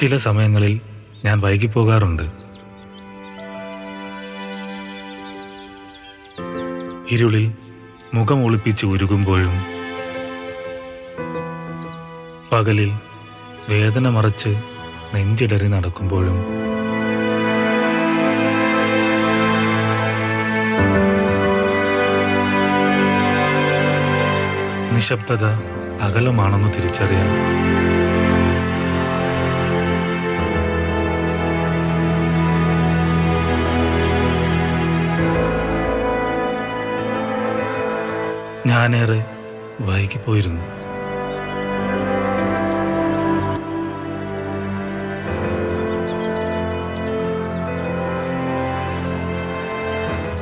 ചില സമയങ്ങളിൽ ഞാൻ വൈകിപ്പോകാറുണ്ട്. ഇരുളിൽ മുഖം ഒളിപ്പിച്ച് ഉരുകുമ്പോഴും പകലിൽ വേദന മറച്ച് നെഞ്ചിടറി നടക്കുമ്പോഴും നിശബ്ദത അകലമാണെന്ന് തിരിച്ചറിയാൻ ഞാനേറെ വൈകിപ്പോയിരുന്നു.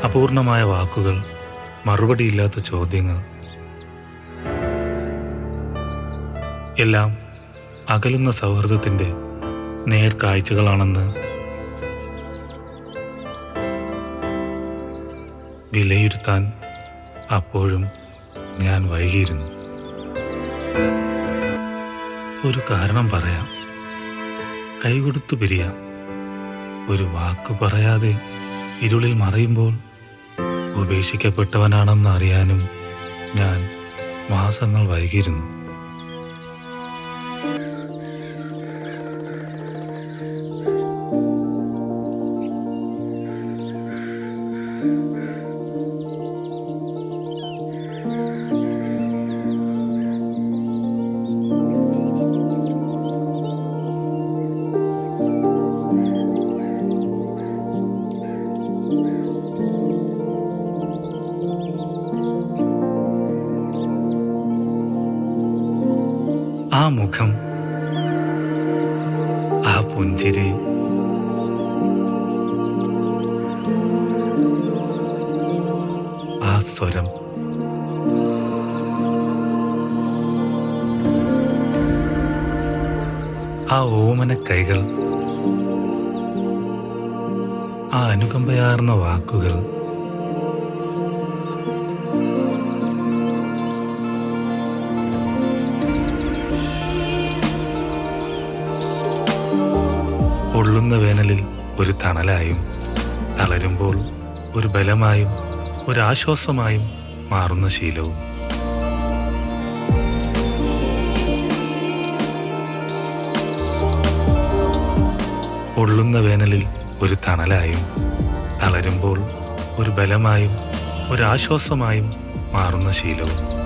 അപൂർണമായ വാക്കുകൾ മറുപടിയില്ലാത്ത ചോദ്യങ്ങൾ. എല്ലാം അകലുന്ന സൗഹൃദത്തിന്റെ നേർക്കാഴ്ചകളാണെന്ന് വിലയിരുത്താൻ അപ്പോഴും ഞാൻ വൈകിയിരുന്നു. ഒരു കാരണം പറയാം. കൈകൊടുത്തു പിരിയാം. ഒരു വാക്ക് പറയാതെ ഇരുളിൽ മറയുമ്പോൾ ഉപേക്ഷിക്കപ്പെട്ടവനാണെന്ന് അറിയാനും ഞാൻ മാസങ്ങൾ വൈകിയിരുന്നു. ആ മുഖം ആ പുഞ്ചിരി ആ സ്വരം. ആ ഓമന കൈകൾ ആ അനുകമ്പയാർന്ന വാക്കുകൾ. പൊള്ളുന്ന വേനലിൽ ഒരു തണലായും തളരുമ്പോൾ ഒരു ബലമായും ഒരാശ്വാസമായും മാറുന്ന ശീലവും. പൊള്ളുന്ന വേനലിൽ ഒരു തണലായും തളരുമ്പോൾ ഒരു ബലമായും ഒരാശ്വാസമായും മാറുന്ന ശീലവും.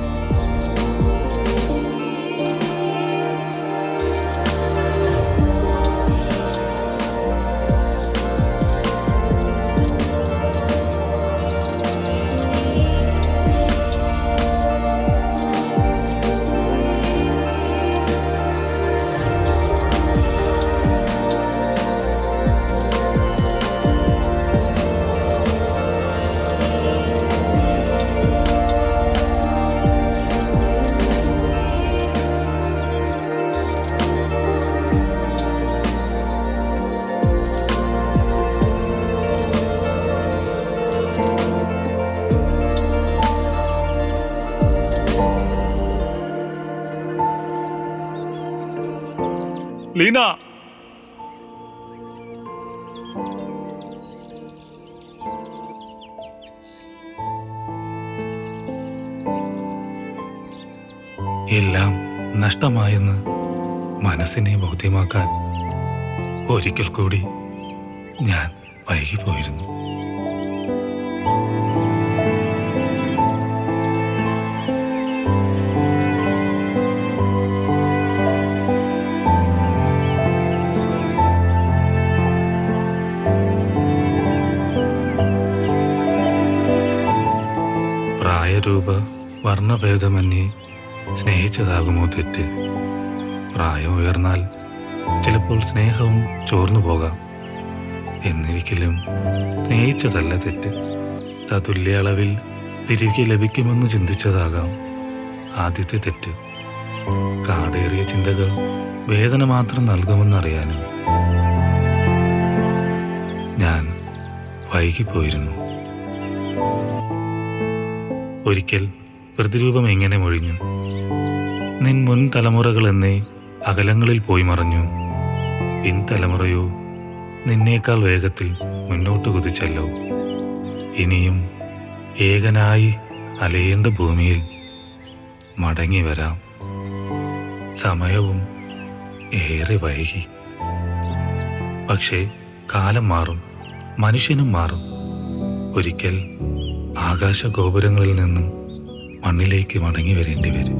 ലീന. എല്ലാം നഷ്ടമായെന്ന് മനസ്സിനെ ബോധ്യമാക്കാൻ ഒരിക്കൽ കൂടി ഞാൻ വൈകിപ്പോയിരുന്നു. പ്രായരൂപ വർണഭേദമന്യേ സ്നേഹിച്ചതാകുമോ തെറ്റ്? പ്രായം ഉയർന്നാൽ ചിലപ്പോൾ സ്നേഹവും ചോർന്നു പോകാം. എന്നിരിക്കലും സ്നേഹിച്ചതല്ല തെറ്റ്. തതുല്യ അളവിൽ തിരികെ ലഭിക്കുമെന്ന് ചിന്തിച്ചതാകാം ആദ്യത്തെ തെറ്റ്. കാടേറിയ ചിന്തകൾ വേദന മാത്രം നൽകുമെന്നറിയാനും. ഞാൻ വൈകിപ്പോയിരുന്നു. ഒരിക്കൽ പ്രതിരൂപം എങ്ങനെ മൊഴിഞ്ഞു? നിൻ മുൻ തലമുറകൾ എന്നേ അകലങ്ങളിൽ പോയി മറഞ്ഞു. പിൻതലമുറയോ നിന്നേക്കാൾ വേഗത്തിൽ മുന്നോട്ട് കുതിച്ചല്ലോ. ഇനിയും ഏകനായി അലയേണ്ട ഭൂമിയിൽ മടങ്ങി വരാം. സമയവും ഏറെ വൈകി. പക്ഷേ കാലം മാറും മനുഷ്യനും മാറും. ഒരിക്കൽ ആകാശ ഗോപുരങ്ങളിൽ നിന്നും മണ്ണിലേക്ക് മടങ്ങി വരേണ്ടി വരും.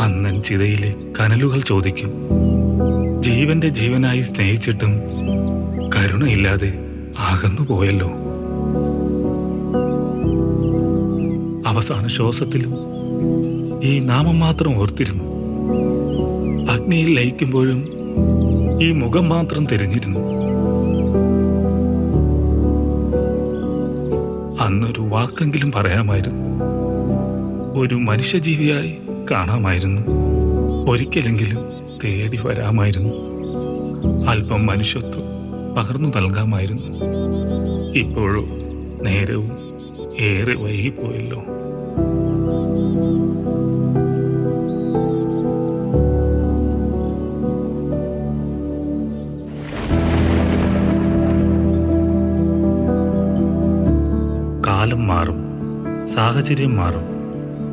അന്നൻ ചിതയിലെ കനലുകൾ ചോദിക്കും. ജീവന്റെ ജീവനായി സ്നേഹിച്ചിട്ടും കരുണയില്ലാതെ അകന്നു പോയല്ലോ അവസാന ശ്വാസത്തിലും ഈ നാമം മാത്രം ഓർത്തിരുന്നു. അഗ്നിയിൽ ലയിക്കുമ്പോഴും ഈ മുഖം മാത്രം തിരഞ്ഞിരുന്നു. അന്നൊരു വാക്കെങ്കിലും പറയാമായിരുന്നു. ഒരു മനുഷ്യജീവിയായി കാണാമായിരുന്നു. ഒരിക്കലെങ്കിലും തേടി വരാമായിരുന്നു. അല്പം മനുഷ്യത്വം പകർന്നു നൽകാമായിരുന്നു. ഇപ്പോഴോ നേരവും ഏറെ വൈകിപ്പോയല്ലോ. കാലം മാറും സാഹചര്യം മാറും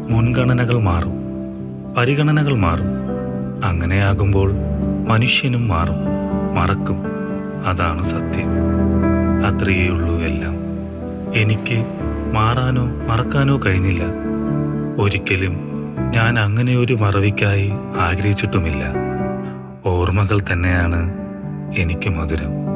മുൻഗണനകൾ മാറും പരിഗണനകൾ മാറും. അങ്ങനെയാകുമ്പോൾ മനുഷ്യനും മാറും മറക്കും. അതാണ് സത്യം. അത്രയേയുള്ളൂ എല്ലാം. എനിക്ക് മാറാനോ മറക്കാനോ കഴിഞ്ഞില്ല. ഒരിക്കലും ഞാൻ അങ്ങനെ ഒരു മറവിക്കായി ആഗ്രഹിച്ചിട്ടുമില്ല. ഓർമ്മകൾ തന്നെയാണ് എനിക്ക് മധുരം.